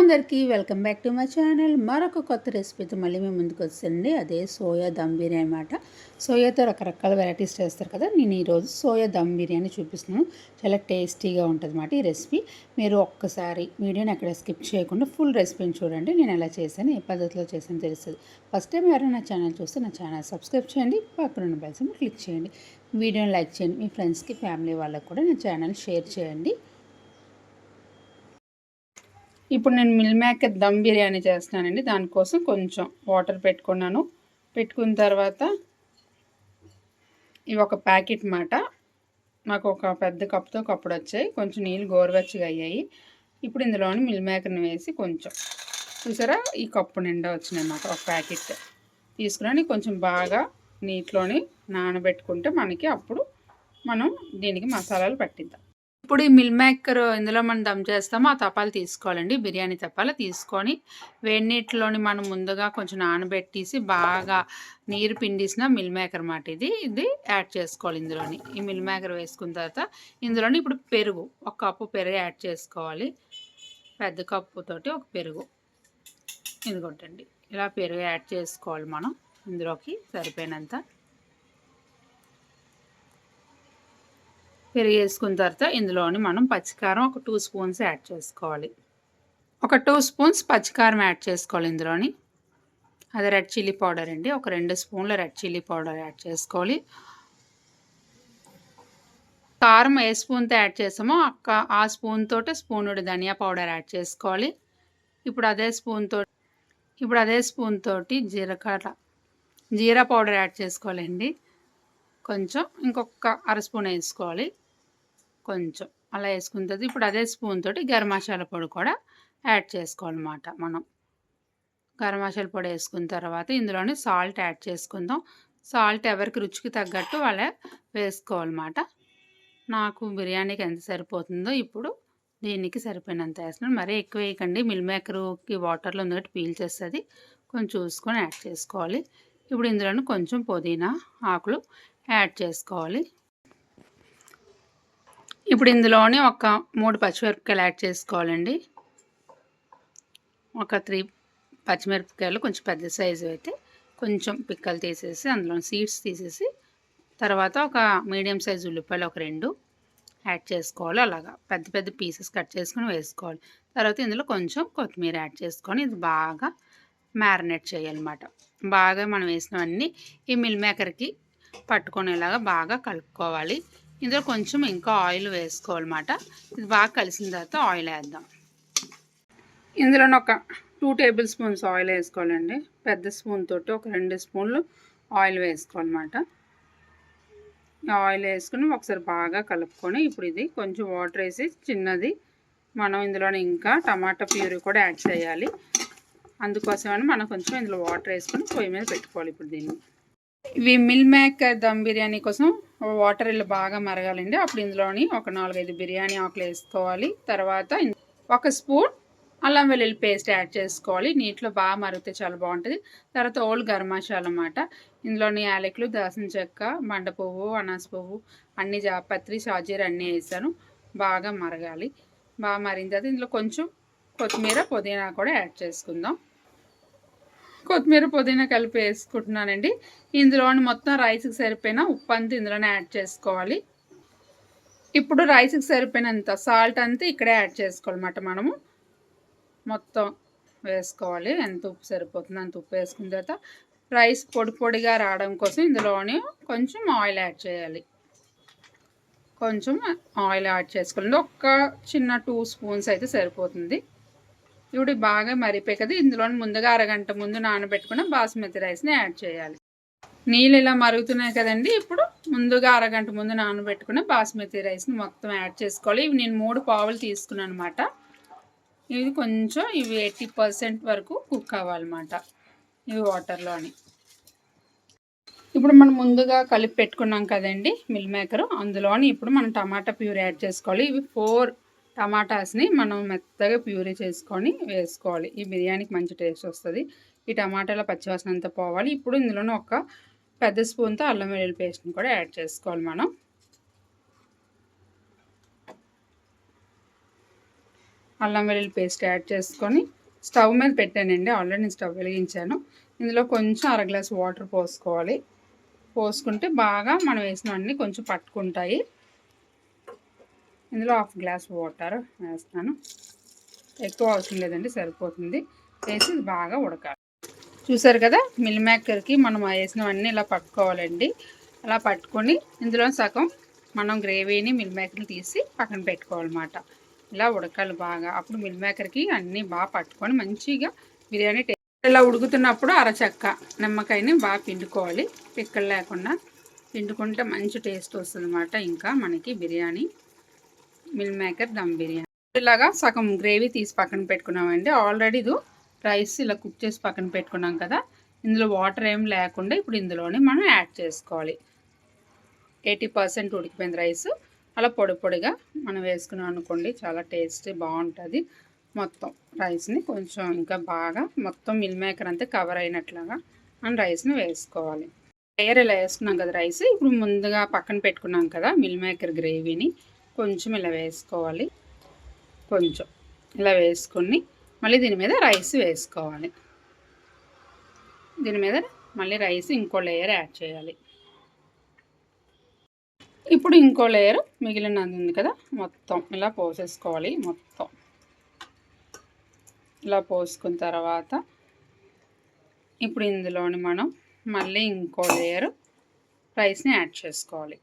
అందరికీ welcome back to my channel. మరొక కొత్త రెసిపీతో మళ్ళీ మేము ముందుకు వచ్చండి అదే సోయా దమ్ బిర్యానీ అనమాట సోయాతో రకరకాల వెరైటీస్ చేస్తారు కదా. నేను ఈరోజు సోయా దమ్ బిర్యానీ చూపిస్తున్నాను. చాలా టేస్టీగా ఉంటుంది అన్నమాట ఈ రెసిపీ. మీరు ఒక్కసారి వీడియోని ఎక్కడ స్కిప్ చేయకుండా ఫుల్ రెసిపీని చూడండి. నేను ఎలా చేశాను ఏ పద్ధతిలో చేశాను తెలుస్తుంది. ఫస్ట్ టైం ఎవరైనా నా ఛానల్ చూస్తే నా ఛానల్ సబ్స్క్రైబ్ చేయండి. పక్కన ఉన్న బెల్స్ క్లిక్ చేయండి. వీడియోని లైక్ చేయండి. మీ ఫ్రెండ్స్కి ఫ్యామిలీ వాళ్ళకి కూడా నా ఛానల్ షేర్ చేయండి. ఇప్పుడు నేను మిల్ మేకర్ దమ్ బిర్యానీ చేస్తున్నానండి. దానికోసం కొంచెం వాటర్ పెట్టుకున్నాను. పెట్టుకున్న తర్వాత ఇవి ఒక ప్యాకెట్ మాట. నాకు ఒక పెద్ద కప్పుతో కప్పుడు వచ్చాయి. కొంచెం నీళ్ళు గోరువెచ్చగా అయ్యాయి. ఇప్పుడు ఇందులోని మిల్ మేకర్ని వేసి కొంచెం చూసారా? ఈ కప్పు నిండా వచ్చినాయి ఒక ప్యాకెట్. తీసుకుని కొంచెం బాగా నీటిలోని నానబెట్టుకుంటే మనకి అప్పుడు మనం దీనికి మసాలాలు పట్టిద్దాం. ఇప్పుడు ఈ మిల్ మేకర్ ఇందులో మనం దమ్ చేస్తామో ఆ తపాలు తీసుకోవాలండి. బిర్యానీ తపాలు తీసుకొని వేడి నీటిలోని మనం ముందుగా కొంచెం నానబెట్టేసి బాగా నీరు పిండిసిన మిల్ మేకర్ మాట ఇది. ఇది యాడ్ చేసుకోవాలి ఇందులోని. ఈ మిల్ మేకర్ వేసుకున్న తర్వాత ఇందులోని ఇప్పుడు పెరుగు ఒక కప్పు పెరుగు యాడ్ చేసుకోవాలి. పెద్ద కప్పుతోటి ఒక పెరుగు. ఇదిగొట్టండి ఇలా పెరుగు యాడ్ చేసుకోవాలి మనం. ఇందులోకి సరిపోయినంత పెరుగు వేసుకున్న తర్వాత ఇందులోని మనం పచ్చికారం ఒక టూ స్పూన్స్ యాడ్ చేసుకోవాలి. ఒక టూ స్పూన్స్ పచ్చికారం యాడ్ చేసుకోవాలి ఇందులోని. అది రెడ్ చిల్లీ పౌడర్ అండి. ఒక రెండు స్పూన్ల రెడ్ చిల్లీ పౌడర్ యాడ్ చేసుకోవాలి. కారం ఏ స్పూన్తో యాడ్ చేసామో అక్క ఆ స్పూన్ తోటి స్పూనుడి ధనియా పౌడర్ యాడ్ చేసుకోవాలి. ఇప్పుడు అదే స్పూన్తో ఇప్పుడు అదే స్పూన్ తోటి జీలకర్ర జీరా పౌడర్ యాడ్ చేసుకోవాలండి. కొంచెం ఇంకొక అర స్పూన్ వేసుకోవాలి. కొంచెం అలా వేసుకున్న తర్వాత ఇప్పుడు అదే స్పూన్ తోటి గరం మసాలా పొడి కూడా యాడ్ చేసుకోవాలన్నమాట మనం. గరం మసాలా పొడి వేసుకున్న తర్వాత ఇందులోనే సాల్ట్ యాడ్ చేసుకుందాం. సాల్ట్ ఎవరికి రుచికి తగ్గట్టు వాళ్ళే వేసుకోవాలన్నమాట. నాకు బిర్యానీకి ఎంత సరిపోతుందో ఇప్పుడు దీనికి సరిపోయినంత వేస్తున్నాను. మరీ ఎక్కువ వేయకండి. మిల్ మేకర్కి వాటర్లో ఉంది పీల్ పీల్చేస్తుంది. కొంచెం చూసుకొని యాడ్ చేసుకోవాలి. ఇప్పుడు ఇందులోనే కొంచెం పుదీనా ఆకులు యాడ్ చేసుకోవాలి. ఇప్పుడు ఇందులోనే ఒక మూడు పచ్చిమిరపకాయలు యాడ్ చేసుకోవాలండి. ఒక త్రీ పచ్చిమిరపకాయలు కొంచెం పెద్ద సైజు అయితే కొంచెం పిక్కలు తీసేసి అందులో సీడ్స్ తీసేసి తర్వాత ఒక మీడియం సైజు ఉల్లిపాయలు ఒక రెండు యాడ్ చేసుకోవాలి. అలాగా పెద్ద పెద్ద పీసెస్ కట్ చేసుకొని వేసుకోవాలి. తర్వాత ఇందులో కొంచెం కొత్తిమీర యాడ్ చేసుకొని ఇది బాగా మ్యారినేట్ చేయాలన్నమాట. బాగా మనం వేసినవన్నీ ఈ మిల్ మేకర్కి పట్టుకునేలాగా బాగా కలుపుకోవాలి. ఇందులో కొంచెం ఇంకా ఆయిల్ వేసుకోవాలన్నమాట. ఇది బాగా కలిసిన తర్వాత ఆయిల్ వేద్దాం. ఇందులో ఒక టూ టేబుల్ స్పూన్స్ ఆయిల్ వేసుకోవాలండి. పెద్ద స్పూన్ తోటి ఒక రెండు స్పూన్లు ఆయిల్ వేసుకోవాలన్నమాట. ఆయిల్ వేసుకుని ఒకసారి బాగా కలుపుకొని ఇప్పుడు ఇది కొంచెం వాటర్ వేసి చిన్నది మనం ఇందులో ఇంకా టమాటా ప్యూరీ కూడా యాడ్ చేయాలి. అందుకోసమని మనం కొంచెం ఇందులో వాటర్ వేసుకొని పొయ్యి మీద పెట్టుకోవాలి ఇప్పుడు దీన్ని. ఇవి మిల్ మేకర్ దమ్ బిర్యానీ కోసం వాటర్ ఇల్లు బాగా మరగాలండి. అప్పుడు ఇందులోని ఒక నాలుగైదు బిర్యానీ ఆకులు వేసుకోవాలి. తర్వాత ఒక స్పూన్ అల్లం వెల్లుల్లి పేస్ట్ యాడ్ చేసుకోవాలి. నీటిలో బాగా మరిగితే చాలా బాగుంటుంది. తర్వాత ఓల్డ్ గర్మాషాలు అన్నమాట. ఇందులోని యాలకులు దాసిన చెక్క మండ పువ్వు అనాస పువ్వు అన్ని జాపత్రి షాజీర్ అన్నీ వేసాను. బాగా మరగాలి. బాగా మరిగిన తర్వాత ఇందులో కొంచెం కొత్తిమీర పుదీనా కూడా యాడ్ చేసుకుందాం. కొత్తిమీర పుదీనా కలిపి వేసుకుంటున్నానండి. ఇందులోని మొత్తం రైస్కి సరిపోయిన ఉప్పు అంతా ఇందులోనే యాడ్ చేసుకోవాలి. ఇప్పుడు రైస్కి సరిపోయినంత సాల్ట్ అంతా ఇక్కడే యాడ్ చేసుకోవాలన్నమాట మనము. మొత్తం వేసుకోవాలి. ఎంత ఉప్పు సరిపోతుంది అంత ఉప్పు వేసుకున్న తర్వాత రైస్ పొడి పొడిగా రావడం కోసం ఇందులోని కొంచెం ఆయిల్ యాడ్ చేయాలి. కొంచెం ఆయిల్ యాడ్ చేసుకోవాలి. ఒక్క చిన్న టూ స్పూన్స్ అయితే సరిపోతుంది. ఇవి బాగా మరిపోయి కదా ఇందులో ముందుగా అరగంట ముందు నానబెట్టుకున్న బాస్మతి రైస్ని యాడ్ చేయాలి. నీళ్ళు ఇలా మరుగుతున్నాయి కదండి. ఇప్పుడు ముందుగా అరగంట ముందు నానబెట్టుకున్న బాస్మతి రైస్ని మొత్తం యాడ్ చేసుకోవాలి. ఇవి నేను మూడు పావులు తీసుకున్నాను అనమాట ఇవి కొంచెం ఇవి ఎయిటీ పర్సెంట్ వరకు కుక్ అవ్వాలన్నమాట. ఇవి వాటర్లోని. ఇప్పుడు మనం ముందుగా కలిపి పెట్టుకున్నాం కదండి మిల్ మేకర్. అందులోని ఇప్పుడు మనం టమాటా ప్యూర్ యాడ్ చేసుకోవాలి. ఇవి ఫోర్ టమాటాస్ని మనం మెత్తగా ప్యూరీ చేసుకొని వేసుకోవాలి. ఈ బిర్యానీకి మంచి టేస్ట్ వస్తుంది. ఈ టమాటాల పచ్చివాసన అంతా పోవాలి. ఇప్పుడు ఇందులోనే ఒక పెద్ద స్పూన్తో అల్లం వెల్లుల్లి పేస్ట్ని కూడా యాడ్ చేసుకోవాలి మనం. అల్లం వెల్లుల్లి పేస్ట్ యాడ్ చేసుకొని స్టవ్ మీద పెట్టానండి. ఆల్రెడీ నేను స్టవ్ వెలిగించాను. ఇందులో కొంచెం అర గ్లాస్ వాటర్ పోసుకోవాలి. పోసుకుంటే బాగా మనం వేసినవన్నీ కొంచెం పట్టుకుంటాయి. ఇందులో హాఫ్ గ్లాస్ వాటర్ వేస్తాను. ఎక్కువ అవసరం లేదండి సరిపోతుంది. వేసి బాగా ఉడకాలి. చూసారు కదా మిల్ మేకర్కి మనం వేసినవన్నీ ఇలా పట్టుకోవాలండి. అలా పట్టుకొని ఇందులో సగం మనం గ్రేవీని మిల్ మేకర్ని తీసి పక్కన పెట్టుకోవాలన్నమాట. ఇలా ఉడకాలి బాగా. అప్పుడు మిల్ మేకర్కి అన్నీ బాగా పట్టుకొని మంచిగా బిర్యానీ ఇలా ఉడుకుతున్నప్పుడు అరచక్క నిమ్మకాయని బాగా పిండుకోవాలి. పిక్కలు లేకుండా పిండుకుంటే మంచి టేస్ట్ వస్తుంది ఇంకా మనకి బిర్యానీ మిల్ మేకర్ దమ్ బిర్యానీ. ఇలాగా సగం గ్రేవీ తీసి పక్కన పెట్టుకున్నామండి. ఆల్రెడీ ఇది రైస్ ఇలా కుక్ చేసి పక్కన పెట్టుకున్నాం కదా. ఇందులో వాటర్ ఏం లేకుండా ఇప్పుడు ఇందులోనే మనం యాడ్ చేసుకోవాలి. ఎయిటీ పర్సెంట్ ఉడికిపోయింది రైస్. అలా పొడి పొడిగా మనం వేసుకున్నాం అనుకోండి చాలా టేస్టీ బాగుంటుంది మొత్తం రైస్ని. కొంచెం ఇంకా బాగా మొత్తం మిల్ మేకర్ అంతా కవర్ అయినట్లుగా మనం రైస్ని వేసుకోవాలి. లేయర్ ఇలా వేసుకున్నాం కదా రైస్. ఇప్పుడు ముందుగా పక్కన పెట్టుకున్నాం కదా మిల్ మేకర్ గ్రేవీని. కొంచెం ఇలా వేసుకోవాలి. కొంచెం ఇలా వేసుకొని మళ్ళీ దీని మీద రైస్ వేసుకోవాలి. దీని మీద మళ్ళీ రైస్ ఇంకో లేయర్ యాడ్ చేయాలి. ఇప్పుడు ఇంకో లేయర్ మిగిలినది ఉంది కదా మొత్తం ఇలా పోసేసుకోవాలి మొత్తం. ఇలా పోసుకున్న తర్వాత ఇప్పుడు ఇందులోని మనం మళ్ళీ ఇంకో లేయర్ రైస్ని యాడ్ చేసుకోవాలి.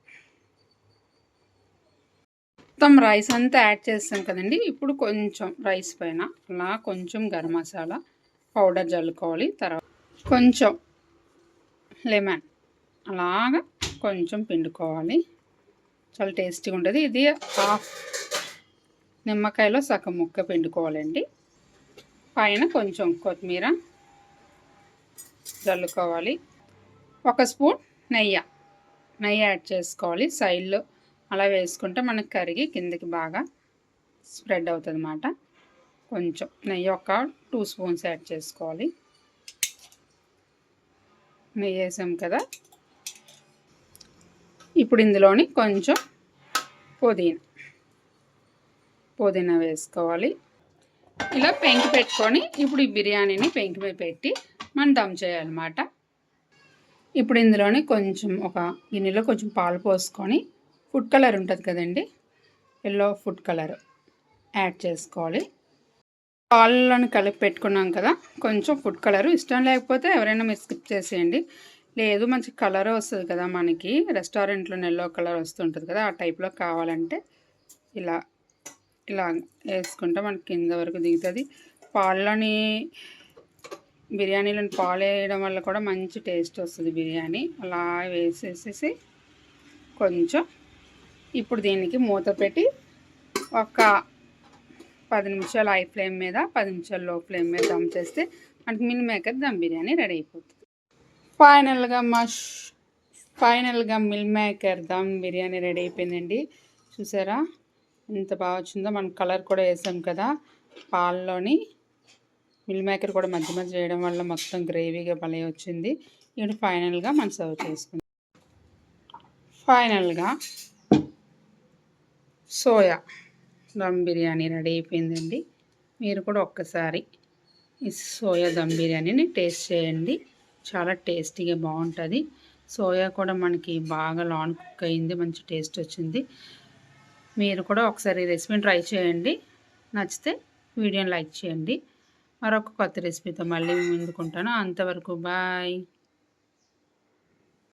మొత్తం రైస్ అంతా యాడ్ చేస్తాం కదండి. ఇప్పుడు కొంచెం రైస్ పైన అలా కొంచెం గరం మసాలా పౌడర్ జల్లుకోవాలి. తర్వాత కొంచెం లెమన్ అలాగా కొంచెం పిండుకోవాలి. చాలా టేస్టీగా ఉంటుంది. ఇది హాఫ్ నిమ్మకాయలో సగం ముక్క పిండుకోవాలండి. పైన కొంచెం కొత్తిమీర జల్లుకోవాలి. ఒక స్పూన్ నెయ్యి. నెయ్యి యాడ్ చేసుకోవాలి. సైడ్లో అలా వేసుకుంటే మనకు కరిగి కిందకి బాగా స్ప్రెడ్ అవుతుంది అన్నమాట కొంచెం నెయ్యి ఒక టూ స్పూన్స్ యాడ్ చేసుకోవాలి. నెయ్యి వేసాం కదా. ఇప్పుడు ఇందులోని కొంచెం పుదీనా పుదీనా వేసుకోవాలి. ఇలా పెంకి పెట్టుకొని ఇప్పుడు ఈ బిర్యానీని పెంకి మీద పెట్టి మనం దమ్ చేయాలన్నమాట. ఇప్పుడు ఇందులోని కొంచెం ఒక గిన్నెలో కొంచెం పాలు పోసుకొని ఫుడ్ కలర్ ఉంటుంది కదండి. ఎల్లో ఫుడ్ కలర్ యాడ్ చేసుకోవాలి. పాలలోని కలిపి పెట్టుకున్నాం కదా కొంచెం ఫుడ్ కలర్. ఇష్టం లేకపోతే ఎవరైనా మీరు స్కిప్ చేసేయండి. లేదు మంచి కలర్ వస్తుంది కదా మనకి. రెస్టారెంట్లో ఎల్లో కలర్ వస్తుంటుంది కదా ఆ టైప్లో కావాలంటే ఇలా ఇలా వేసుకుంటే మనకి కింద వరకు దిగుతుంది. పాలలోని బిర్యానీలోని పాలు వేయడం వల్ల కూడా మంచి టేస్ట్ వస్తుంది బిర్యానీ. అలా వేసేసేసి కొంచెం ఇప్పుడు దీనికి మూత పెట్టి ఒక పది నిమిషాలు హై ఫ్లేమ్ మీద పది నిమిషాలు లో ఫ్లేమ్ మీద దమ్ చేస్తే మనకి meal maker dum biryani ready అయిపోతుంది. ఫైనల్గా మష్ ఫైనల్గా meal maker dum biryani ready అయిపోయిందండి. చూసారా? ఎంత బాగా వచ్చిందో మనం కలర్ కూడా వేసాం కదా పాల్లోని మిల్ మేకర్ కూడా మధ్య మధ్య చేయడం వల్ల మొత్తం గ్రేవీగా భలే వచ్చింది. ఇప్పుడు ఫైనల్గా మనం సర్వ్ చేసుకుందాం. ఫైనల్గా సోయా దమ్ బిర్యానీ రెడీ అయిపోయిందండి. మీరు కూడా ఒక్కసారి ఈ సోయా దమ్ బిర్యానీని టేస్ట్ చేయండి. చాలా టేస్టీగా బాగుంటుంది. సోయా కూడా మనకి బాగా లాన్ కుక్ అయింది మంచి టేస్ట్ వచ్చింది. మీరు కూడా ఒకసారి రెసిపీని ట్రై చేయండి. నచ్చితే వీడియోని లైక్ చేయండి. మరొక కొత్త రెసిపీతో మళ్ళీ ముందుకుంటాను అంతవరకు బాయ్.